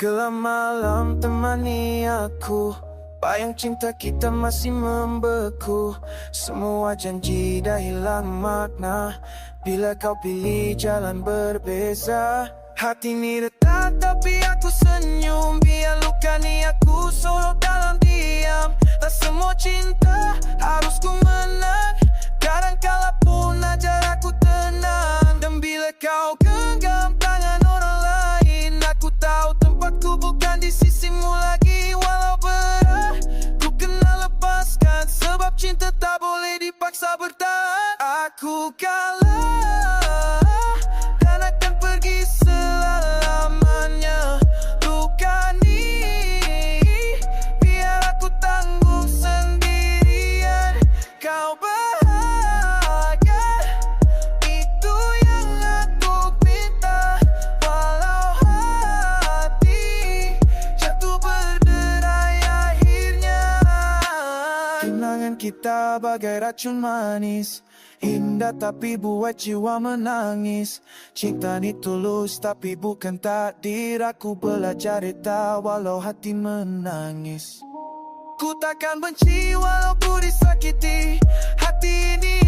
Gelap malam temani aku. Bayang cinta kita masih membeku. Semua janji dah hilang makna. Bila kau pilih jalan berbeza. Hati ni retak tapi aku senyum. Biar luka ni aku sorok dalam diam. Tak semua cinta sisimu lagi Walau berat. Ku kena lepaskan Sebab cinta tak boleh dipaksa bertahan. Aku kalah Kenangan kita bagai racun manis. Indah tapi buat jiwa menangis. Cinta ni tulus tapi bukan takdir. Aku belajar reta walau hati menangis. Ku takkan benci walau ku disakiti. Hati ini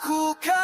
cool cut.